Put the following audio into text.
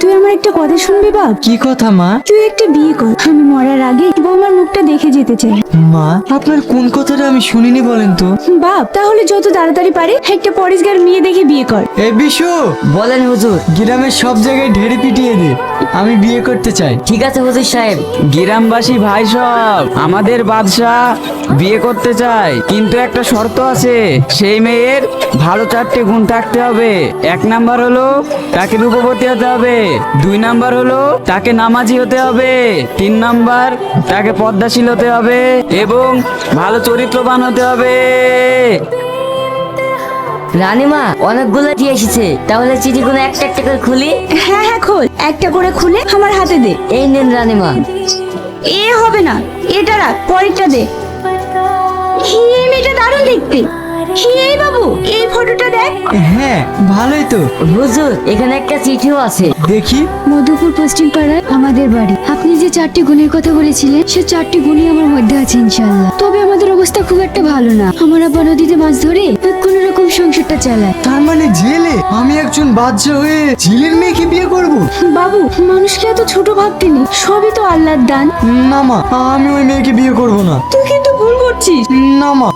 তুই আমার একটা কথা শুনবি বাপ? কি কথা মা? তুই একটা বিয়ে কর। আমি মরার আগে বৌমার মুখটা দেখে যেতে চাই। মা আপনার কোন কথাটা আমি শুনিনি বলেন তো? বাপ তাহলে যত তাড়াতাড়ি পারে একটা পরিষ্কার মেয়ে দেখে বিয়ে কর। এই বিশু! বলেন হুজুর গ্রামের সব জায়গায় ঢেড়ে পিটিয়ে দে। আমি বিয়ে করতে চাই। ঠিক আছে হুজুর সাহেব। গ্রামবাসী ভাই সব আমাদের বাদশাহ। বিয়ে করতে চাই কিন্তু একটা শর্ত আছে। সেই মেয়ের ভালো চারটে গুণ থাকতে হবে। এক নাম্বার হলো তাকে রূপবতী হতে হবে। দুই নাম্বার হলো তাকে নামাজি হতে হবে। তিন নাম্বার তাকে পদ্মাশীল হতে হবে এবং ভালো চরিত্রবান হতে হবে। রানীমা অনেকগুলো দিয়ে এসেছে। তাহলে চিঠিগুলো একটা একটা করে খুলি। হ্যাঁ হ্যাঁ খোল। একটা করে খুলে আমার হাতে দে। এই নেন রানীমা। এ হবে না। এটা রাখ পরেরটা দে। দেখতে। এই বাবু? এই ফটোটা দেখ। হ্যাঁ ভালোই তো। হুজুর এখানে একটা চিঠিও আছে। দেখি। মধুপুর পশ্চিম পাড়ায় আমাদের বাড়ি। আপনি যে চারটি গুণের কথা বলেছিলেন সে চারটি গুণই আমার মধ্যে আছে ইনশাল্লাহ তবে আমাদের অবস্থা খুব একটা ভালো না। আমার আব্বা নদীতে মাছ ধরে কোন রকম সংসারটা চালায়। তার মানে জেলে? আমি একজন বাচ্চা হয়ে ঝিলের মেয়েকে বিয়ে করব? বাবু মানুষকে এত ছোট ভাবতে নেই। সবই তো আল্লাহর দান। না মা আমি ওই মেয়েকে বিয়ে করব না। তুই কিন্তু ভুল করছিস। না মা।